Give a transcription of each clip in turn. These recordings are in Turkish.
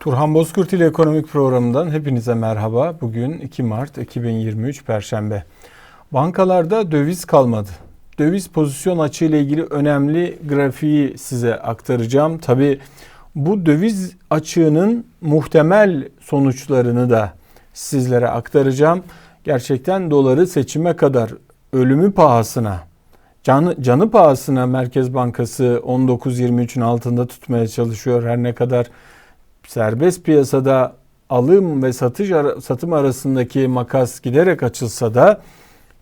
Turhan Bozkurt ile Ekonomik Programı'ndan hepinize merhaba. Bugün 2 Mart 2023 Perşembe. Bankalarda döviz kalmadı. Döviz pozisyon açığı ile ilgili önemli grafiği size aktaracağım. Tabi bu döviz açığının muhtemel sonuçlarını da sizlere aktaracağım. Gerçekten doları seçime kadar ölümü pahasına, canı, canı pahasına Merkez Bankası 19.23'ün altında tutmaya çalışıyor. Her ne kadar serbest piyasada alım ve satış satım arasındaki makas giderek açılsa da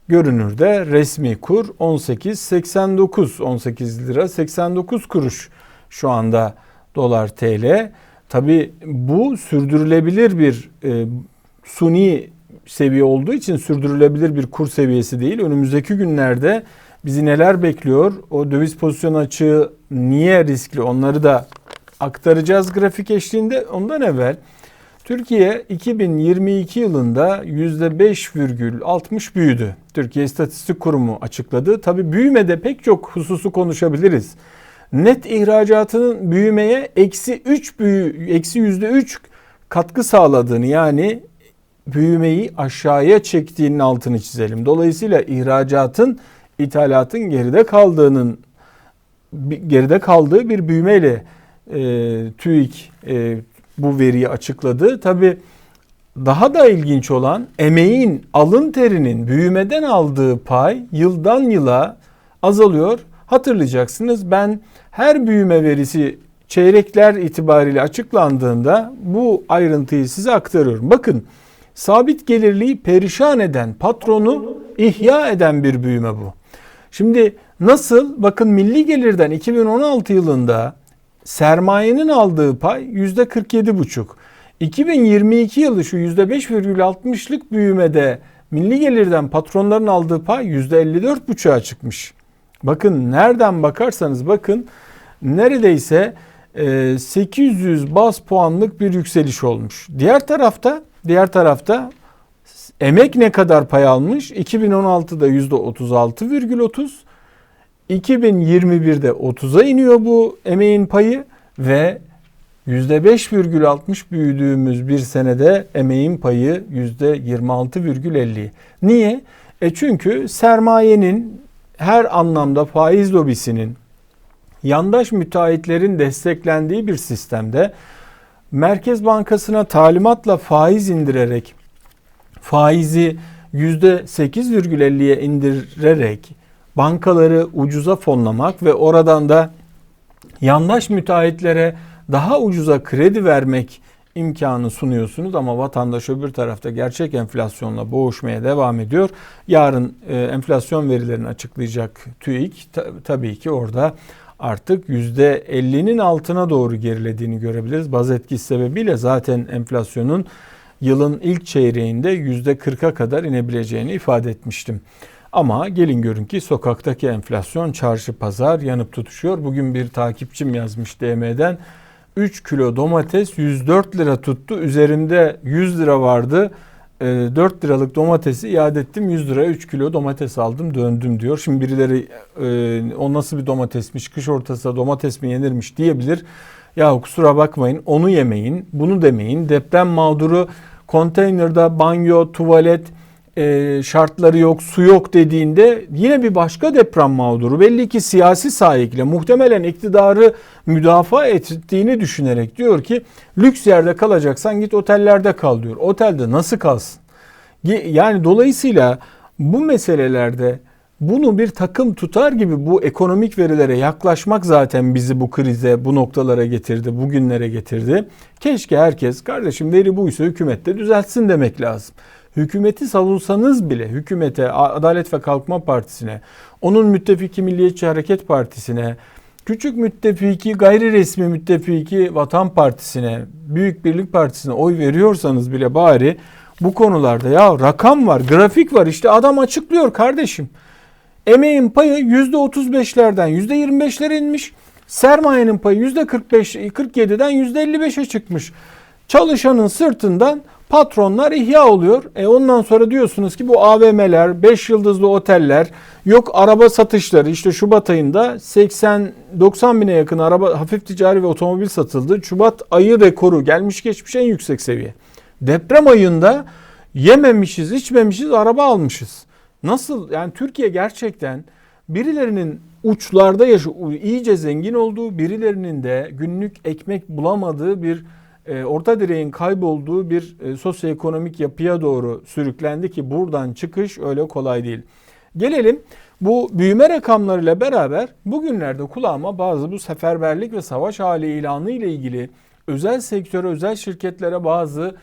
görünürde resmi kur 18.89 18 lira 89 kuruş şu anda dolar TL. Tabi bu sürdürülebilir bir e, suni seviye olduğu için sürdürülebilir bir kur seviyesi değil. Önümüzdeki günlerde bizi neler bekliyor? O döviz pozisyon açığı niye riskli? Onları da aktaracağız grafik eşliğinde. Ondan evvel Türkiye 2022 yılında %5,60 büyüdü. Türkiye İstatistik Kurumu açıkladı. Tabi büyümede pek çok hususu konuşabiliriz. Net ihracatının büyümeye eksi 3 büyü, eksi %3 katkı sağladığını yani büyümeyi aşağıya çektiğinin altını çizelim. Dolayısıyla ihracatın ithalatın geride kaldığının geride kaldığı bir büyümeyle e, TÜİK e, bu veriyi açıkladı. Tabi daha da ilginç olan emeğin, alın terinin büyümeden aldığı pay yıldan yıla azalıyor. Hatırlayacaksınız ben her büyüme verisi çeyrekler itibariyle açıklandığında bu ayrıntıyı size aktarıyorum. Bakın sabit gelirliği perişan eden, patronu ihya eden bir büyüme bu. Şimdi nasıl? Bakın milli gelirden 2016 yılında sermayenin aldığı pay %47,5. 2022 yılı şu %5,60'lık büyümede milli gelirden patronların aldığı pay %54,5'a çıkmış. Bakın nereden bakarsanız bakın neredeyse 800 e, bas puanlık bir yükseliş olmuş. Diğer tarafta diğer tarafta emek ne kadar pay almış? 2016'da %36,30 2021'de 30'a iniyor bu emeğin payı ve %5,60 büyüdüğümüz bir senede emeğin payı %26,50. Niye? E çünkü sermayenin her anlamda faiz lobisinin yandaş müteahhitlerin desteklendiği bir sistemde Merkez Bankası'na talimatla faiz indirerek faizi %8,50'ye indirerek bankaları ucuza fonlamak ve oradan da yandaş müteahhitlere daha ucuza kredi vermek imkanı sunuyorsunuz ama vatandaş öbür tarafta gerçek enflasyonla boğuşmaya devam ediyor. Yarın e, enflasyon verilerini açıklayacak TÜİK ta, tabii ki orada artık %50'nin altına doğru gerilediğini görebiliriz. Baz etkisi sebebiyle zaten enflasyonun yılın ilk çeyreğinde %40'a kadar inebileceğini ifade etmiştim. Ama gelin görün ki sokaktaki enflasyon çarşı pazar yanıp tutuşuyor. Bugün bir takipçim yazmış DM'den 3 kilo domates 104 lira tuttu. Üzerimde 100 lira vardı. 4 ee, liralık domatesi iade ettim 100 liraya 3 kilo domates aldım döndüm diyor. Şimdi birileri e, o nasıl bir domatesmiş kış ortasında domates mi yenirmiş diyebilir. Ya kusura bakmayın onu yemeyin bunu demeyin deprem mağduru konteynerde banyo tuvalet e, şartları yok, su yok dediğinde yine bir başka deprem mağduru belli ki siyasi sahikle muhtemelen iktidarı müdafaa ettiğini düşünerek diyor ki lüks yerde kalacaksan git otellerde kal diyor. Otelde nasıl kalsın? Yani dolayısıyla bu meselelerde bunu bir takım tutar gibi bu ekonomik verilere yaklaşmak zaten bizi bu krize, bu noktalara getirdi, bugünlere getirdi. Keşke herkes kardeşim veri buysa hükümette düzeltsin demek lazım hükümeti savunsanız bile hükümete, Adalet ve Kalkınma Partisi'ne, onun müttefiki Milliyetçi Hareket Partisi'ne, küçük müttefiki, gayri resmi müttefiki Vatan Partisi'ne, Büyük Birlik Partisi'ne oy veriyorsanız bile bari bu konularda ya rakam var, grafik var işte adam açıklıyor kardeşim. Emeğin payı %35'lerden %25'lere inmiş. Sermayenin payı %45 47'den %55'e çıkmış. Çalışanın sırtından Patronlar ihya oluyor. E ondan sonra diyorsunuz ki bu AVM'ler, 5 yıldızlı oteller, yok araba satışları işte Şubat ayında 80-90 bine yakın araba hafif ticari ve otomobil satıldı. Şubat ayı rekoru gelmiş geçmiş en yüksek seviye. Deprem ayında yememişiz, içmemişiz, araba almışız. Nasıl yani Türkiye gerçekten birilerinin uçlarda yaşı iyice zengin olduğu, birilerinin de günlük ekmek bulamadığı bir e, orta direğin kaybolduğu bir e, sosyoekonomik yapıya doğru sürüklendi ki buradan çıkış öyle kolay değil. Gelelim bu büyüme rakamlarıyla beraber bugünlerde kulağıma bazı bu seferberlik ve savaş hali ilanı ile ilgili özel sektöre, özel şirketlere bazı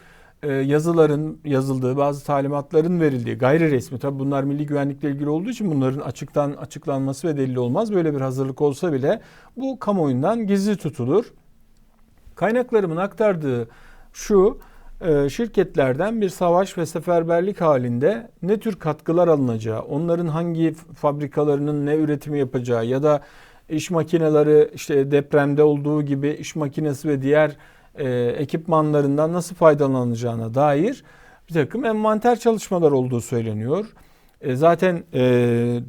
e, yazıların yazıldığı, bazı talimatların verildiği gayri resmi tabi bunlar milli güvenlikle ilgili olduğu için bunların açıktan açıklanması ve delili olmaz. Böyle bir hazırlık olsa bile bu kamuoyundan gizli tutulur. Kaynaklarımın aktardığı şu e, şirketlerden bir savaş ve seferberlik halinde ne tür katkılar alınacağı, onların hangi fabrikalarının ne üretimi yapacağı ya da iş makineleri işte depremde olduğu gibi iş makinesi ve diğer e, ekipmanlarından nasıl faydalanacağına dair bir takım envanter çalışmalar olduğu söyleniyor. E, zaten e,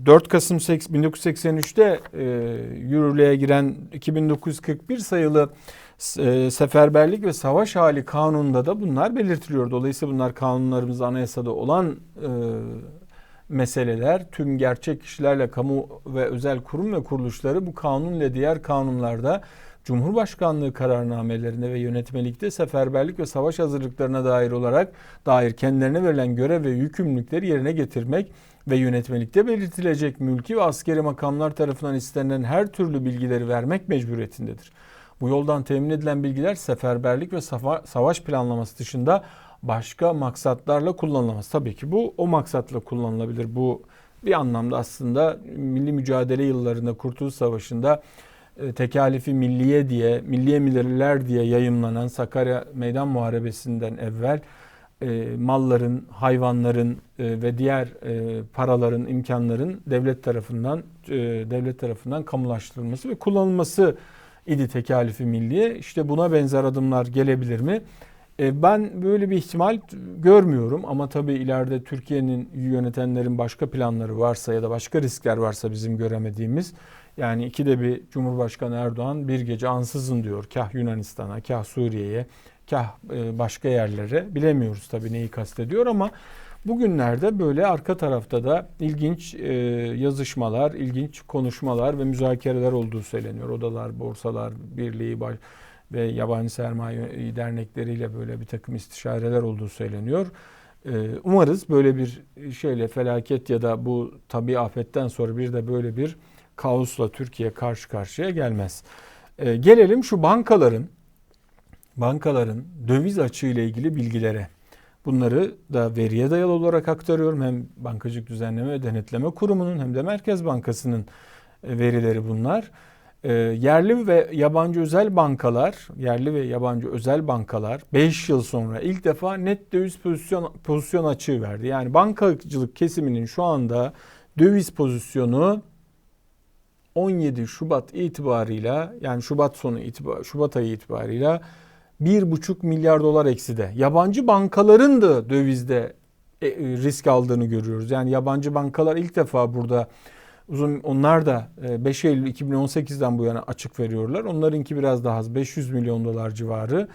4 Kasım 1983'te e, yürürlüğe giren 2941 sayılı seferberlik ve savaş hali kanununda da bunlar belirtiliyor. Dolayısıyla bunlar kanunlarımız anayasada olan e, meseleler. Tüm gerçek kişilerle kamu ve özel kurum ve kuruluşları bu kanun ile diğer kanunlarda Cumhurbaşkanlığı kararnamelerinde ve yönetmelikte seferberlik ve savaş hazırlıklarına dair olarak dair kendilerine verilen görev ve yükümlülükleri yerine getirmek ve yönetmelikte belirtilecek mülki ve askeri makamlar tarafından istenilen her türlü bilgileri vermek mecburiyetindedir. Bu yoldan temin edilen bilgiler seferberlik ve savaş planlaması dışında başka maksatlarla kullanılamaz. Tabii ki bu o maksatla kullanılabilir. Bu bir anlamda aslında milli mücadele yıllarında Kurtuluş Savaşı'nda e, tekalifi milliye diye, milliye milirler diye yayımlanan Sakarya Meydan Muharebesi'nden evvel e, malların, hayvanların e, ve diğer e, paraların, imkanların devlet tarafından e, devlet tarafından kamulaştırılması ve kullanılması idi tekalifi milliye. İşte buna benzer adımlar gelebilir mi? E, ben böyle bir ihtimal görmüyorum ama tabii ileride Türkiye'nin yönetenlerin başka planları varsa ya da başka riskler varsa bizim göremediğimiz yani ikide bir Cumhurbaşkanı Erdoğan bir gece ansızın diyor kah Yunanistan'a kah Suriye'ye kah e, başka yerlere bilemiyoruz tabii neyi kastediyor ama bugünlerde böyle arka tarafta da ilginç e, yazışmalar, ilginç konuşmalar ve müzakereler olduğu söyleniyor. Odalar, borsalar, birliği ve yabancı sermaye dernekleriyle böyle bir takım istişareler olduğu söyleniyor. E, umarız böyle bir şeyle felaket ya da bu tabi afetten sonra bir de böyle bir kaosla Türkiye karşı karşıya gelmez. Gelelim şu bankaların bankaların döviz açığı ile ilgili bilgilere. Bunları da veriye dayalı olarak aktarıyorum. Hem Bankacılık Düzenleme ve Denetleme Kurumu'nun hem de Merkez Bankası'nın e, verileri bunlar. E, yerli ve yabancı özel bankalar, yerli ve yabancı özel bankalar 5 yıl sonra ilk defa net döviz pozisyon pozisyon açığı verdi. Yani bankacılık kesiminin şu anda döviz pozisyonu 17 Şubat itibarıyla yani Şubat sonu itibar Şubat ayı itibarıyla 1,5 milyar dolar ekside. Yabancı bankaların da dövizde e, e, risk aldığını görüyoruz. Yani yabancı bankalar ilk defa burada uzun onlar da 5 e, Eylül 2018'den bu yana açık veriyorlar. Onlarınki biraz daha az 500 milyon dolar civarı.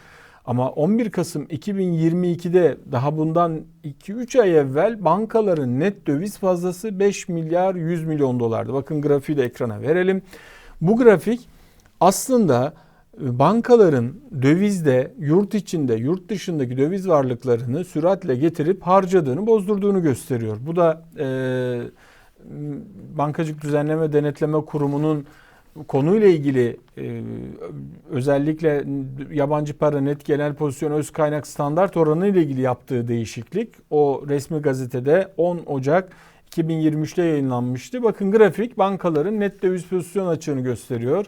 Ama 11 Kasım 2022'de daha bundan 2-3 ay evvel bankaların net döviz fazlası 5 milyar 100 milyon dolardı. Bakın grafiği de ekrana verelim. Bu grafik aslında bankaların dövizde yurt içinde yurt dışındaki döviz varlıklarını süratle getirip harcadığını bozdurduğunu gösteriyor. Bu da e, Bankacılık Düzenleme Denetleme Kurumu'nun konuyla ilgili e, özellikle yabancı para net genel pozisyon öz kaynak standart oranı ile ilgili yaptığı değişiklik o resmi gazetede 10 Ocak 2023'te yayınlanmıştı. Bakın grafik bankaların net döviz pozisyon açığını gösteriyor.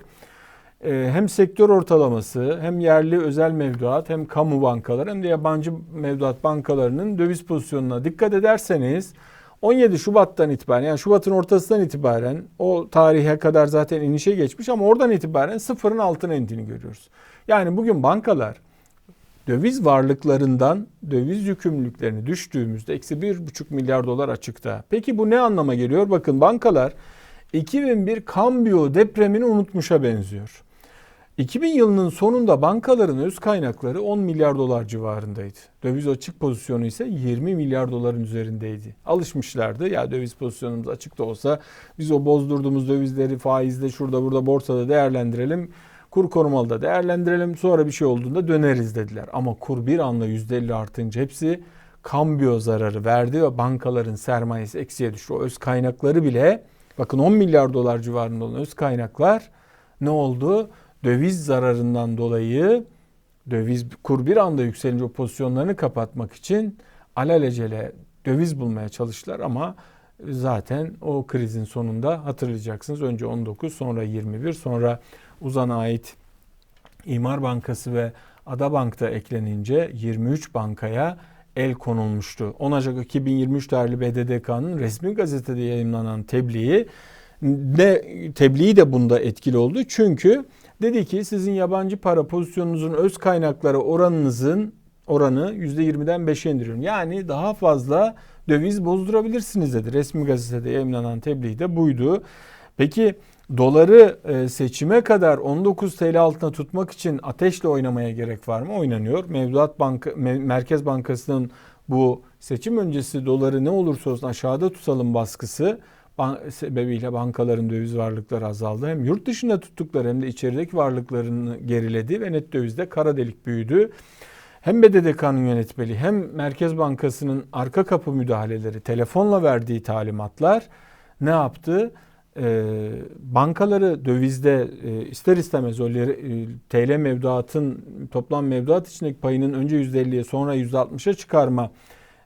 Ee, hem sektör ortalaması hem yerli özel mevduat hem kamu bankaları hem de yabancı mevduat bankalarının döviz pozisyonuna dikkat ederseniz 17 Şubat'tan itibaren yani Şubat'ın ortasından itibaren o tarihe kadar zaten inişe geçmiş ama oradan itibaren sıfırın altına indiğini görüyoruz. Yani bugün bankalar döviz varlıklarından döviz yükümlülüklerini düştüğümüzde eksi 1,5 milyar dolar açıkta. Peki bu ne anlama geliyor? Bakın bankalar 2001 kambiyo depremini unutmuşa benziyor. 2000 yılının sonunda bankaların öz kaynakları 10 milyar dolar civarındaydı. Döviz açık pozisyonu ise 20 milyar doların üzerindeydi. Alışmışlardı ya döviz pozisyonumuz açık da olsa biz o bozdurduğumuz dövizleri faizde şurada burada borsada değerlendirelim. Kur korumalı da değerlendirelim sonra bir şey olduğunda döneriz dediler. Ama kur bir anda %50 artınca hepsi kambiyo zararı verdi ve bankaların sermayesi eksiye düştü. O öz kaynakları bile bakın 10 milyar dolar civarında olan öz kaynaklar ne oldu? Döviz zararından dolayı döviz kur bir anda yükselince o pozisyonlarını kapatmak için alelacele döviz bulmaya çalıştılar ama zaten o krizin sonunda hatırlayacaksınız. Önce 19 sonra 21 sonra Uzan'a ait İmar Bankası ve Ada Bank'ta eklenince 23 bankaya el konulmuştu. 10 Ocak 2023 tarihli BDDK'nın resmi gazetede yayınlanan tebliği de tebliği de bunda etkili oldu. Çünkü Dedi ki sizin yabancı para pozisyonunuzun öz kaynakları oranınızın oranı %20'den 5'e indiriyorum. Yani daha fazla döviz bozdurabilirsiniz dedi. Resmi gazetede yayınlanan tebliğ de buydu. Peki doları e, seçime kadar 19 TL altına tutmak için ateşle oynamaya gerek var mı? Oynanıyor. Mevduat Banka, Merkez Bankası'nın bu seçim öncesi doları ne olursa olsun aşağıda tutalım baskısı sebebiyle bankaların döviz varlıkları azaldı. Hem yurt dışında tuttukları hem de içerideki varlıklarını geriledi ve net dövizde kara delik büyüdü. Hem BDDK'nın yönetmeliği hem Merkez Bankası'nın arka kapı müdahaleleri, telefonla verdiği talimatlar ne yaptı? Ee, bankaları dövizde e, ister istemez o e, TL mevduatın toplam mevduat içindeki payının önce %50'ye sonra %60'a çıkarma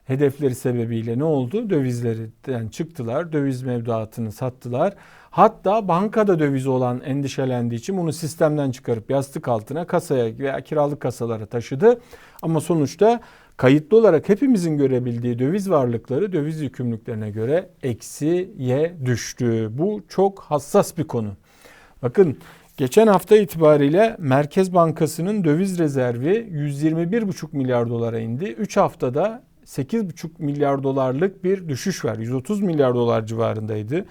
hedefleri sebebiyle ne oldu? Dövizlerden çıktılar. Döviz mevduatını sattılar. Hatta bankada dövizi olan endişelendiği için bunu sistemden çıkarıp yastık altına kasaya veya kiralık kasalara taşıdı. Ama sonuçta kayıtlı olarak hepimizin görebildiği döviz varlıkları döviz yükümlülüklerine göre eksiye düştü. Bu çok hassas bir konu. Bakın geçen hafta itibariyle Merkez Bankası'nın döviz rezervi 121,5 milyar dolara indi. 3 haftada 8,5 milyar dolarlık bir düşüş var. 130 milyar dolar civarındaydı.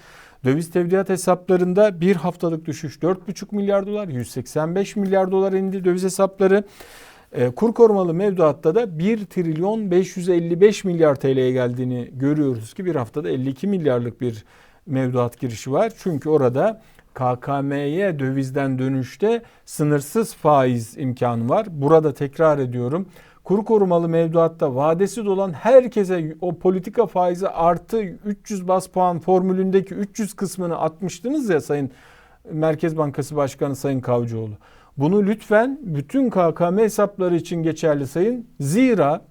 Döviz tevdiat hesaplarında bir haftalık düşüş 4,5 milyar dolar, 185 milyar dolar indi döviz hesapları. E, kur korumalı mevduatta da 1 trilyon 555 milyar TL'ye geldiğini görüyoruz ki bir haftada 52 milyarlık bir mevduat girişi var. Çünkü orada KKM'ye dövizden dönüşte sınırsız faiz imkanı var. Burada tekrar ediyorum Kuru korumalı mevduatta vadesi dolan herkese o politika faizi artı 300 bas puan formülündeki 300 kısmını atmıştınız ya Sayın Merkez Bankası Başkanı Sayın Kavcıoğlu. Bunu lütfen bütün KKM hesapları için geçerli sayın. Zira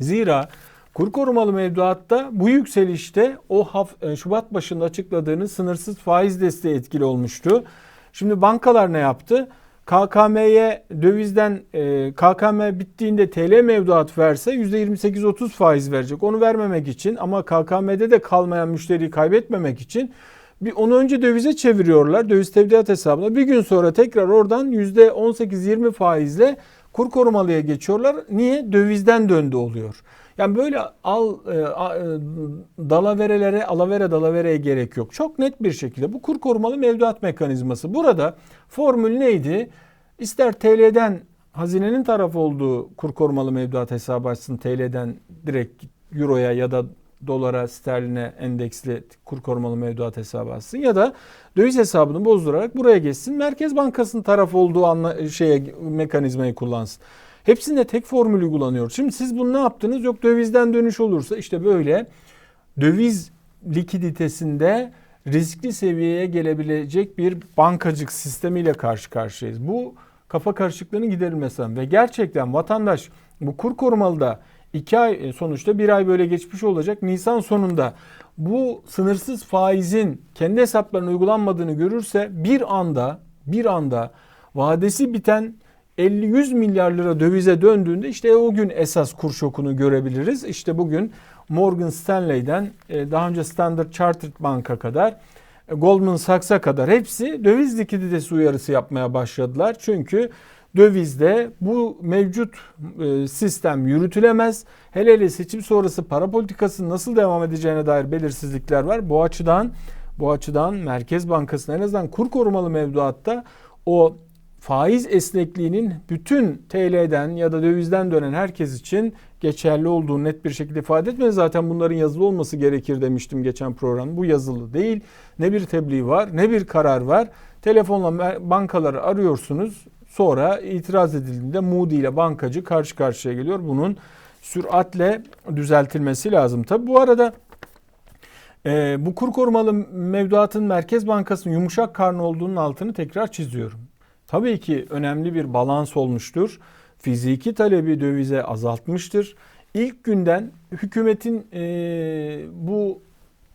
zira kur korumalı mevduatta bu yükselişte o e, Şubat başında açıkladığınız sınırsız faiz desteği etkili olmuştu. Şimdi bankalar ne yaptı? KKM'ye dövizden e, KKM bittiğinde TL mevduat verse %28-30 faiz verecek. Onu vermemek için ama KKM'de de kalmayan müşteriyi kaybetmemek için bir onu önce dövize çeviriyorlar. Döviz tevdiat hesabına. Bir gün sonra tekrar oradan %18-20 faizle kur korumalıya geçiyorlar. Niye? Dövizden döndü oluyor. Yani böyle al e, e, dalaverelere, alavere dalavereye gerek yok. Çok net bir şekilde bu kur korumalı mevduat mekanizması. Burada formül neydi? İster TL'den hazinenin taraf olduğu kur korumalı mevduat hesabı açsın TL'den direkt euroya ya da dolara, sterline endeksli kur korumalı mevduat hesabı açsın ya da döviz hesabını bozdurarak buraya geçsin. Merkez Bankası'nın taraf olduğu anla, şeye mekanizmayı kullansın. Hepsinde tek formül uygulanıyor. Şimdi siz bunu ne yaptınız? Yok dövizden dönüş olursa işte böyle döviz likiditesinde riskli seviyeye gelebilecek bir bankacık sistemiyle karşı karşıyayız. Bu kafa karışıklığını giderilmesi ve gerçekten vatandaş bu kur korumalı da 2 ay e, sonuçta bir ay böyle geçmiş olacak. Nisan sonunda bu sınırsız faizin kendi hesaplarına uygulanmadığını görürse bir anda bir anda vadesi biten 50-100 milyar lira dövize döndüğünde işte o gün esas kur şokunu görebiliriz. İşte bugün Morgan Stanley'den e, daha önce Standard Chartered Bank'a kadar e, Goldman Sachs'a kadar hepsi döviz likiditesi uyarısı yapmaya başladılar. Çünkü dövizde bu mevcut e, sistem yürütülemez. Hele hele seçim sonrası para politikasının nasıl devam edeceğine dair belirsizlikler var. Bu açıdan bu açıdan Merkez Bankası'nın en azından kur korumalı mevduatta o faiz esnekliğinin bütün TL'den ya da dövizden dönen herkes için geçerli olduğunu net bir şekilde ifade etmedi. Zaten bunların yazılı olması gerekir demiştim geçen program. Bu yazılı değil. Ne bir tebliğ var ne bir karar var. Telefonla bankaları arıyorsunuz. Sonra itiraz edildiğinde Moody ile bankacı karşı karşıya geliyor. Bunun süratle düzeltilmesi lazım. Tabi bu arada e, bu kur korumalı mevduatın Merkez Bankası'nın yumuşak karnı olduğunun altını tekrar çiziyorum. Tabii ki önemli bir balans olmuştur. Fiziki talebi dövize azaltmıştır. İlk günden hükümetin e, bu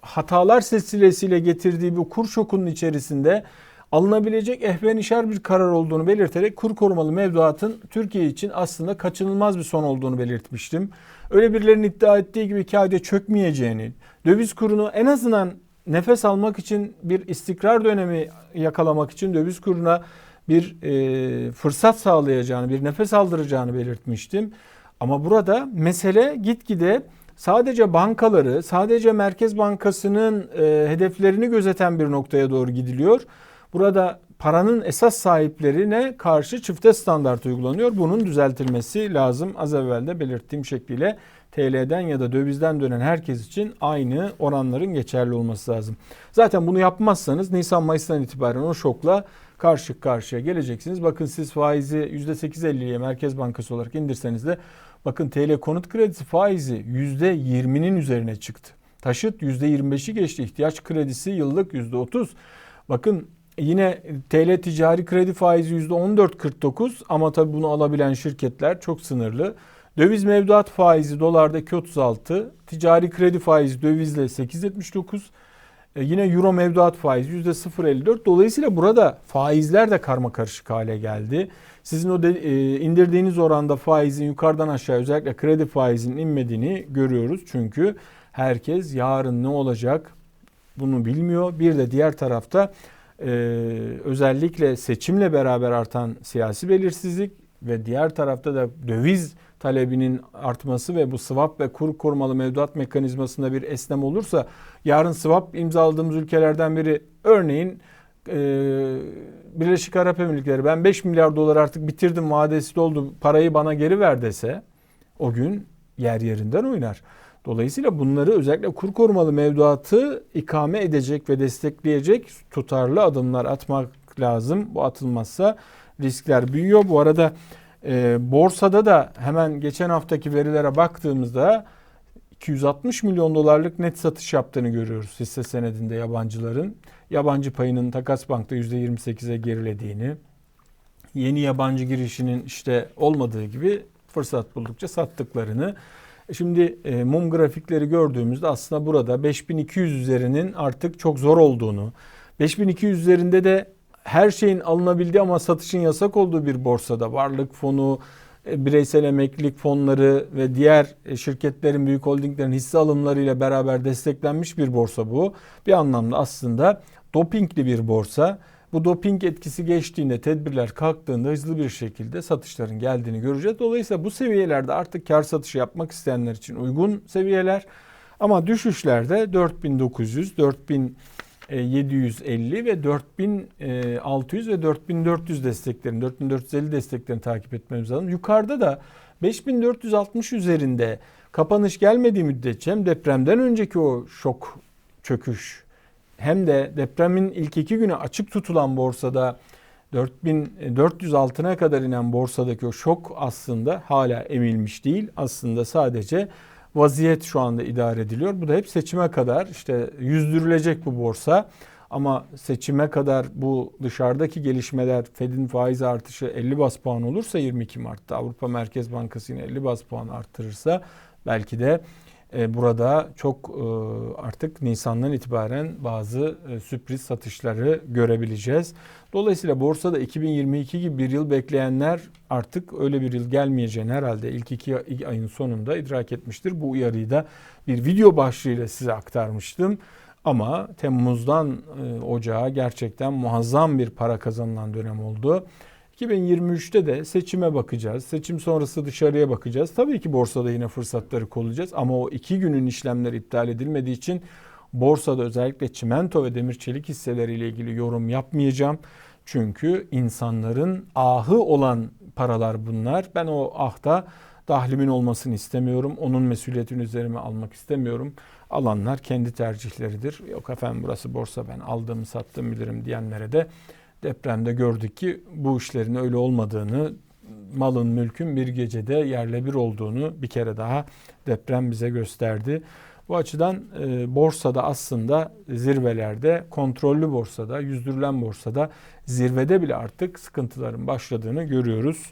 hatalar silsilesiyle getirdiği bu kur şokunun içerisinde alınabilecek ehvenişer bir karar olduğunu belirterek kur korumalı mevduatın Türkiye için aslında kaçınılmaz bir son olduğunu belirtmiştim. Öyle birilerinin iddia ettiği gibi kağıda çökmeyeceğini, döviz kurunu en azından nefes almak için bir istikrar dönemi yakalamak için döviz kuruna bir e, fırsat sağlayacağını, bir nefes aldıracağını belirtmiştim. Ama burada mesele gitgide sadece bankaları, sadece Merkez Bankası'nın e, hedeflerini gözeten bir noktaya doğru gidiliyor. Burada paranın esas sahiplerine karşı çifte standart uygulanıyor. Bunun düzeltilmesi lazım. Az evvel de belirttiğim şekliyle TL'den ya da dövizden dönen herkes için aynı oranların geçerli olması lazım. Zaten bunu yapmazsanız Nisan Mayıs'tan itibaren o şokla karşı karşıya geleceksiniz. Bakın siz faizi %8.50'ye Merkez Bankası olarak indirseniz de bakın TL konut kredisi faizi %20'nin üzerine çıktı. Taşıt %25'i geçti. İhtiyaç kredisi yıllık %30. Bakın Yine TL ticari kredi faizi %14.49 ama tabi bunu alabilen şirketler çok sınırlı. Döviz mevduat faizi dolarda 2.36, ticari kredi faizi dövizle 8.79, e, yine euro mevduat faizi %0.54. Dolayısıyla burada faizler de karma karışık hale geldi. Sizin o de, e, indirdiğiniz oranda faizin yukarıdan aşağı özellikle kredi faizinin inmediğini görüyoruz. Çünkü herkes yarın ne olacak bunu bilmiyor. Bir de diğer tarafta e, özellikle seçimle beraber artan siyasi belirsizlik ve diğer tarafta da döviz talebinin artması ve bu swap ve kur korumalı mevduat mekanizmasında bir esnem olursa yarın swap imzaladığımız ülkelerden biri örneğin e, Birleşik Arap Emirlikleri ben 5 milyar dolar artık bitirdim vadesi doldu parayı bana geri ver dese o gün yer yerinden oynar. Dolayısıyla bunları özellikle kur korumalı mevduatı ikame edecek ve destekleyecek tutarlı adımlar atmak lazım. Bu atılmazsa riskler büyüyor. Bu arada e, borsada da hemen geçen haftaki verilere baktığımızda 260 milyon dolarlık net satış yaptığını görüyoruz hisse senedinde yabancıların. Yabancı payının takas bankta %28'e gerilediğini, yeni yabancı girişinin işte olmadığı gibi fırsat buldukça sattıklarını Şimdi e, mum grafikleri gördüğümüzde aslında burada 5200 üzerinin artık çok zor olduğunu, 5200 üzerinde de her şeyin alınabildiği ama satışın yasak olduğu bir borsada varlık fonu, e, bireysel emeklilik fonları ve diğer e, şirketlerin, büyük holdinglerin hisse alımlarıyla beraber desteklenmiş bir borsa bu. Bir anlamda aslında dopingli bir borsa. Bu doping etkisi geçtiğinde, tedbirler kalktığında hızlı bir şekilde satışların geldiğini göreceğiz. Dolayısıyla bu seviyelerde artık kar satışı yapmak isteyenler için uygun seviyeler. Ama düşüşlerde 4900, 4750 ve 4600 ve 4400 desteklerini, 4450 desteklerini takip etmemiz lazım. Yukarıda da 5460 üzerinde kapanış gelmediği müddetçe hem depremden önceki o şok çöküş hem de depremin ilk iki günü açık tutulan borsada 4400 altına kadar inen borsadaki o şok aslında hala emilmiş değil. Aslında sadece vaziyet şu anda idare ediliyor. Bu da hep seçime kadar işte yüzdürülecek bu borsa. Ama seçime kadar bu dışarıdaki gelişmeler Fed'in faiz artışı 50 bas puan olursa 22 Mart'ta Avrupa Merkez Bankası yine 50 bas puan arttırırsa belki de burada çok e, artık Nisan'dan itibaren bazı e, sürpriz satışları görebileceğiz. Dolayısıyla borsada 2022 gibi bir yıl bekleyenler artık öyle bir yıl gelmeyeceğini herhalde ilk iki ayın sonunda idrak etmiştir. Bu uyarıyı da bir video başlığıyla size aktarmıştım. Ama Temmuz'dan Ocağa gerçekten muazzam bir para kazanılan dönem oldu. 2023'te de seçime bakacağız. Seçim sonrası dışarıya bakacağız. Tabii ki borsada yine fırsatları kollayacağız ama o iki günün işlemler iptal edilmediği için borsada özellikle çimento ve demir çelik hisseleriyle ilgili yorum yapmayacağım. Çünkü insanların ahı olan paralar bunlar. Ben o ahta dahlimin olmasını istemiyorum. Onun mesuliyetini üzerime almak istemiyorum. Alanlar kendi tercihleridir. Yok efendim burası borsa ben aldığımı sattığımı bilirim diyenlere de depremde gördük ki bu işlerin öyle olmadığını, malın mülkün bir gecede yerle bir olduğunu bir kere daha deprem bize gösterdi. Bu açıdan e, borsada aslında zirvelerde, kontrollü borsada, yüzdürülen borsada zirvede bile artık sıkıntıların başladığını görüyoruz.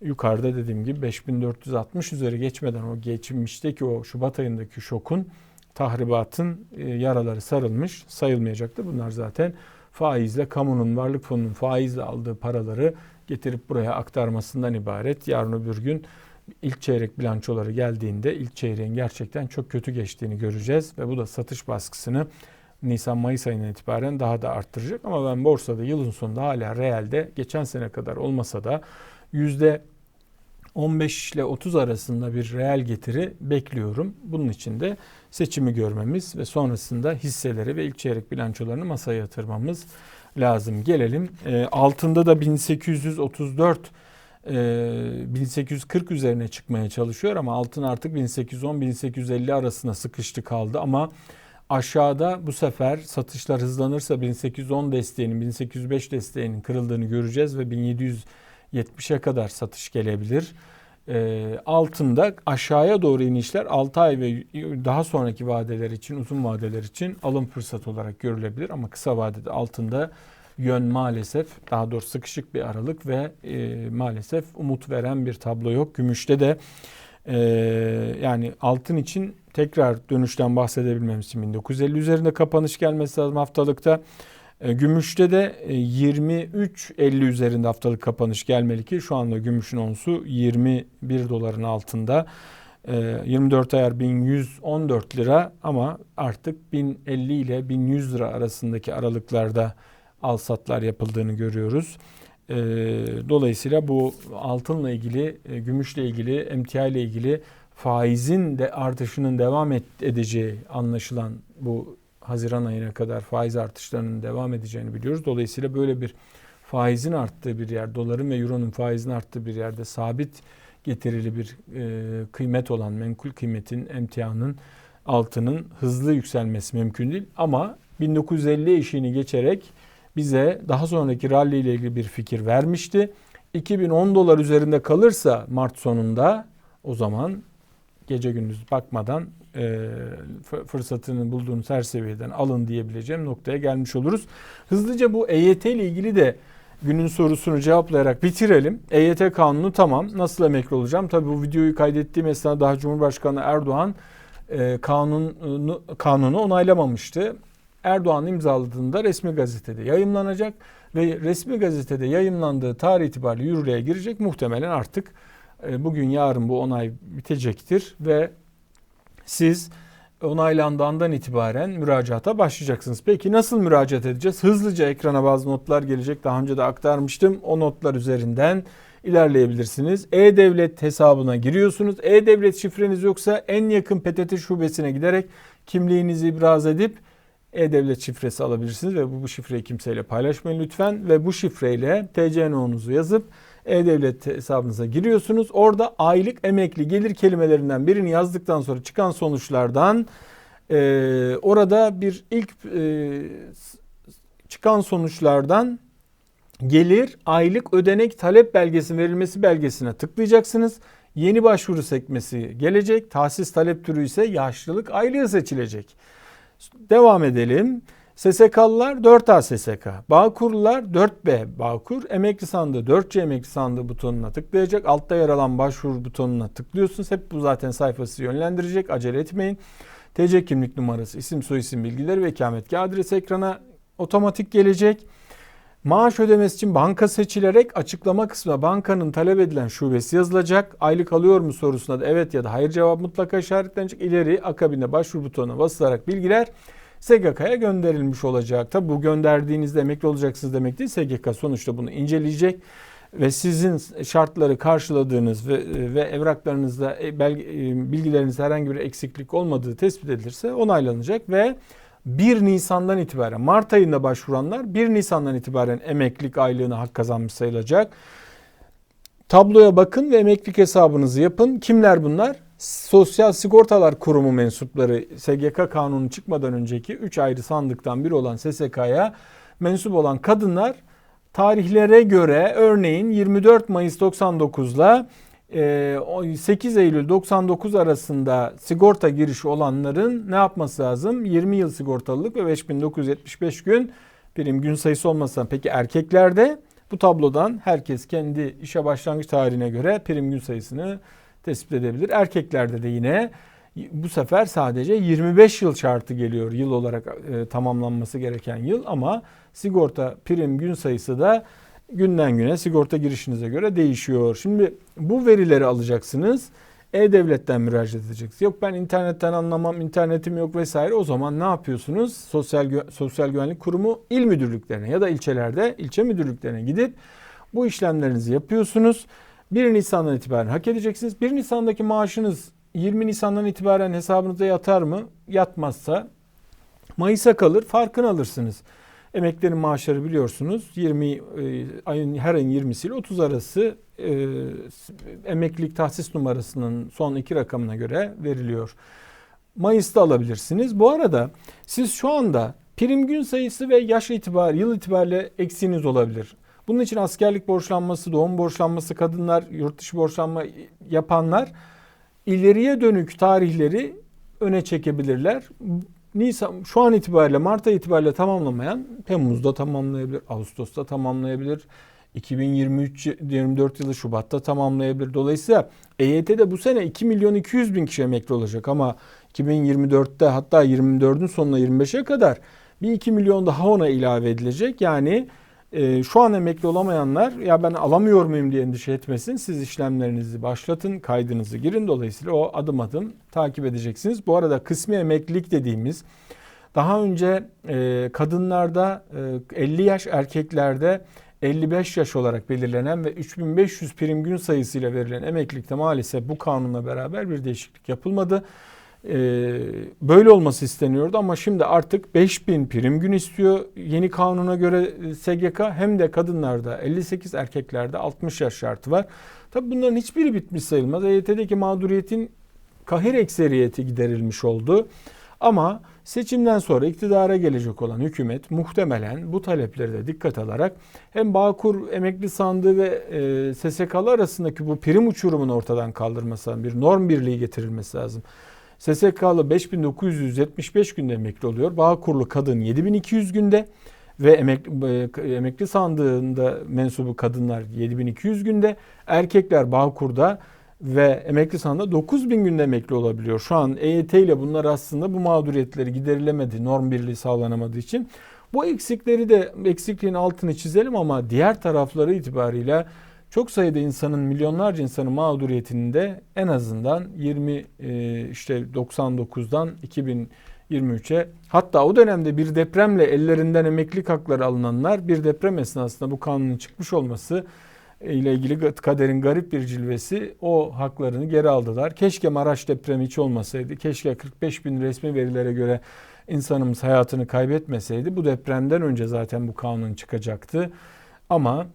Yukarıda dediğim gibi 5460 üzeri geçmeden o geçmişteki o Şubat ayındaki şokun tahribatın e, yaraları sarılmış sayılmayacaktır. Bunlar zaten faizle kamunun varlık fonunun faizle aldığı paraları getirip buraya aktarmasından ibaret. Yarın öbür gün ilk çeyrek bilançoları geldiğinde ilk çeyreğin gerçekten çok kötü geçtiğini göreceğiz ve bu da satış baskısını Nisan-Mayıs ayından itibaren daha da arttıracak. Ama ben borsada yılın sonunda hala realde geçen sene kadar olmasa da yüzde 15 ile 30 arasında bir reel getiri bekliyorum. Bunun için de seçimi görmemiz ve sonrasında hisseleri ve ilk çeyrek bilançolarını masaya yatırmamız lazım. Gelelim e, altında da 1834 1840 üzerine çıkmaya çalışıyor ama altın artık 1810-1850 arasında sıkıştı kaldı ama aşağıda bu sefer satışlar hızlanırsa 1810 desteğinin 1805 desteğinin kırıldığını göreceğiz ve 1770'e kadar satış gelebilir. altında aşağıya doğru inişler 6 ay ve daha sonraki vadeler için uzun vadeler için alım fırsatı olarak görülebilir ama kısa vadede altında yön maalesef daha doğrusu sıkışık bir aralık ve e, maalesef umut veren bir tablo yok. Gümüşte de e, yani altın için tekrar dönüşten bahsedebilmemiz için 1950 üzerinde kapanış gelmesi lazım haftalıkta. E, gümüşte de 23.50 üzerinde haftalık kapanış gelmeli ki şu anda gümüşün onsu 21 doların altında. 24 ayar 1114 lira ama artık 1050 ile 1100 lira arasındaki aralıklarda al satlar yapıldığını görüyoruz. Dolayısıyla bu altınla ilgili, e, gümüşle ilgili, emtia ile ilgili faizin de artışının devam edeceği anlaşılan bu Haziran ayına kadar faiz artışlarının devam edeceğini biliyoruz. Dolayısıyla böyle bir faizin arttığı bir yer, doların ve euronun faizin arttığı bir yerde sabit getirili bir e, kıymet olan menkul kıymetin, emtianın, altının hızlı yükselmesi mümkün değil. Ama 1950 eşiğini geçerek bize daha sonraki rally ile ilgili bir fikir vermişti. 2010 dolar üzerinde kalırsa Mart sonunda o zaman gece gündüz bakmadan e, fırsatını bulduğunuz her seviyeden alın diyebileceğim noktaya gelmiş oluruz. Hızlıca bu EYT ile ilgili de günün sorusunu cevaplayarak bitirelim. EYT kanunu tamam. Nasıl emekli olacağım? Tabii bu videoyu kaydettiğim esnada daha Cumhurbaşkanı Erdoğan e, kanunu, kanunu onaylamamıştı. Erdoğan imzaladığında resmi gazetede yayımlanacak ve resmi gazetede yayımlandığı tarih itibariyle yürürlüğe girecek. Muhtemelen artık e, bugün yarın bu onay bitecektir ve siz onaylandığından itibaren müracaata başlayacaksınız. Peki nasıl müracaat edeceğiz? Hızlıca ekrana bazı notlar gelecek. Daha önce de aktarmıştım. O notlar üzerinden ilerleyebilirsiniz. E-Devlet hesabına giriyorsunuz. E-Devlet şifreniz yoksa en yakın PTT şubesine giderek kimliğinizi ibraz edip e-Devlet şifresi alabilirsiniz ve bu, bu şifreyi kimseyle paylaşmayın lütfen ve bu şifreyle TCNO'nuzu yazıp e-Devlet hesabınıza giriyorsunuz. Orada aylık emekli gelir kelimelerinden birini yazdıktan sonra çıkan sonuçlardan e, orada bir ilk e, çıkan sonuçlardan gelir aylık ödenek talep belgesi verilmesi belgesine tıklayacaksınız. Yeni başvuru sekmesi gelecek. Tahsis talep türü ise yaşlılık aylığı seçilecek. Devam edelim. SSK'lılar 4A SSK, Bağkurlular 4B Bağkur, emekli sandığı 4C emekli sandığı butonuna tıklayacak. Altta yer alan başvuru butonuna tıklıyorsunuz. Hep bu zaten sayfası yönlendirecek. Acele etmeyin. TC kimlik numarası, isim soyisim bilgileri ve ikametgah adresi ekrana otomatik gelecek. Maaş ödemesi için banka seçilerek açıklama kısmına bankanın talep edilen şubesi yazılacak. Aylık alıyor mu sorusuna da evet ya da hayır cevap mutlaka işaretlenecek. İleri akabinde başvuru butonuna basılarak bilgiler SGK'ya gönderilmiş olacak. Tabi bu gönderdiğinizde emekli olacaksınız demek değil. SGK sonuçta bunu inceleyecek ve sizin şartları karşıladığınız ve, ve evraklarınızda e, belge, e, bilgilerinizde herhangi bir eksiklik olmadığı tespit edilirse onaylanacak ve 1 Nisan'dan itibaren Mart ayında başvuranlar 1 Nisan'dan itibaren emeklilik aylığına hak kazanmış sayılacak. Tabloya bakın ve emeklilik hesabınızı yapın. Kimler bunlar? Sosyal Sigortalar Kurumu mensupları SGK kanunu çıkmadan önceki 3 ayrı sandıktan biri olan SSK'ya mensup olan kadınlar tarihlere göre örneğin 24 Mayıs 99 ile 8 Eylül 99 arasında sigorta girişi olanların ne yapması lazım? 20 yıl sigortalılık ve 5975 gün prim gün sayısı olmasa. Peki erkeklerde bu tablodan herkes kendi işe başlangıç tarihine göre prim gün sayısını tespit edebilir. Erkeklerde de yine bu sefer sadece 25 yıl şartı geliyor yıl olarak e, tamamlanması gereken yıl ama sigorta prim gün sayısı da günden güne sigorta girişinize göre değişiyor. Şimdi bu verileri alacaksınız. E-Devlet'ten müracaat edeceksiniz. Yok ben internetten anlamam, internetim yok vesaire. O zaman ne yapıyorsunuz? Sosyal Sosyal Güvenlik Kurumu il müdürlüklerine ya da ilçelerde ilçe müdürlüklerine gidip bu işlemlerinizi yapıyorsunuz. 1 Nisan'dan itibaren hak edeceksiniz. 1 Nisan'daki maaşınız 20 Nisan'dan itibaren hesabınıza yatar mı? Yatmazsa Mayıs'a kalır, farkını alırsınız. Emeklerin maaşları biliyorsunuz 20 e, ayın her ayın 20'si ile 30 arası e, emeklilik tahsis numarasının son iki rakamına göre veriliyor. Mayıs'ta alabilirsiniz. Bu arada siz şu anda prim gün sayısı ve yaş itibarı, yıl itibariyle eksiğiniz olabilir. Bunun için askerlik borçlanması, doğum borçlanması, kadınlar, yurt dışı borçlanma yapanlar ileriye dönük tarihleri öne çekebilirler. Nisan şu an itibariyle Mart ayı itibariyle tamamlamayan Temmuz'da tamamlayabilir, Ağustos'ta tamamlayabilir. 2023 24 yılı Şubat'ta tamamlayabilir. Dolayısıyla EYT'de bu sene 2 milyon 200 bin kişi emekli olacak ama 2024'te hatta 24'ün sonuna 25'e kadar bir 2 milyon daha ona ilave edilecek. Yani e, şu an emekli olamayanlar ya ben alamıyor muyum diye endişe etmesin. Siz işlemlerinizi başlatın, kaydınızı girin. Dolayısıyla o adım adım takip edeceksiniz. Bu arada kısmi emeklilik dediğimiz daha önce e, kadınlarda e, 50 yaş erkeklerde 55 yaş olarak belirlenen ve 3500 prim gün sayısıyla verilen emeklilikte maalesef bu kanunla beraber bir değişiklik yapılmadı. Ee, böyle olması isteniyordu ama şimdi artık 5000 prim gün istiyor yeni kanuna göre e, SGK hem de kadınlarda 58 erkeklerde 60 yaş şartı var. Tabi bunların hiçbiri bitmiş sayılmaz. EYT'deki mağduriyetin kahir ekseriyeti giderilmiş oldu. Ama seçimden sonra iktidara gelecek olan hükümet muhtemelen bu talepleri de dikkat alarak hem Bağkur emekli sandığı ve e, SSK'lı arasındaki bu prim uçurumunu ortadan kaldırması lazım. Bir norm birliği getirilmesi lazım. SSK'lı 5975 günde emekli oluyor. Bağkurlu kadın 7200 günde ve emekli, e, emekli sandığında mensubu kadınlar 7200 günde. Erkekler Bağkur'da ve emekli sandığında 9000 günde emekli olabiliyor. Şu an EYT ile bunlar aslında bu mağduriyetleri giderilemedi. Norm birliği sağlanamadığı için. Bu eksikleri de eksikliğin altını çizelim ama diğer tarafları itibariyle çok sayıda insanın milyonlarca insanın mağduriyetinde en azından 20 e, işte 99'dan 2023'e hatta o dönemde bir depremle ellerinden emeklilik hakları alınanlar bir deprem esnasında bu kanunun çıkmış olması ile ilgili kaderin garip bir cilvesi o haklarını geri aldılar. Keşke Maraş depremi hiç olmasaydı. Keşke 45 bin resmi verilere göre insanımız hayatını kaybetmeseydi. Bu depremden önce zaten bu kanun çıkacaktı. Ama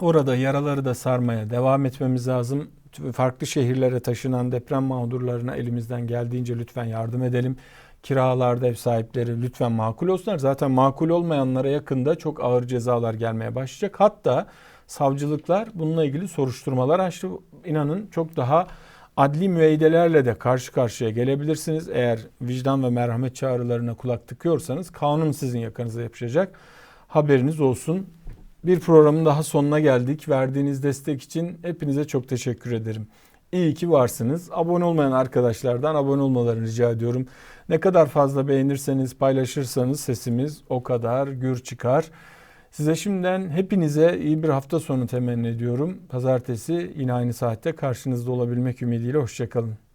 Orada yaraları da sarmaya devam etmemiz lazım. Farklı şehirlere taşınan deprem mağdurlarına elimizden geldiğince lütfen yardım edelim. Kiralarda ev sahipleri lütfen makul olsunlar. Zaten makul olmayanlara yakında çok ağır cezalar gelmeye başlayacak. Hatta savcılıklar bununla ilgili soruşturmalar açtı. İnanın çok daha adli müeydelerle de karşı karşıya gelebilirsiniz. Eğer vicdan ve merhamet çağrılarına kulak tıkıyorsanız kanun sizin yakanıza yapışacak. Haberiniz olsun. Bir programın daha sonuna geldik. Verdiğiniz destek için hepinize çok teşekkür ederim. İyi ki varsınız. Abone olmayan arkadaşlardan abone olmalarını rica ediyorum. Ne kadar fazla beğenirseniz, paylaşırsanız sesimiz o kadar gür çıkar. Size şimdiden hepinize iyi bir hafta sonu temenni ediyorum. Pazartesi yine aynı saatte karşınızda olabilmek ümidiyle hoşçakalın.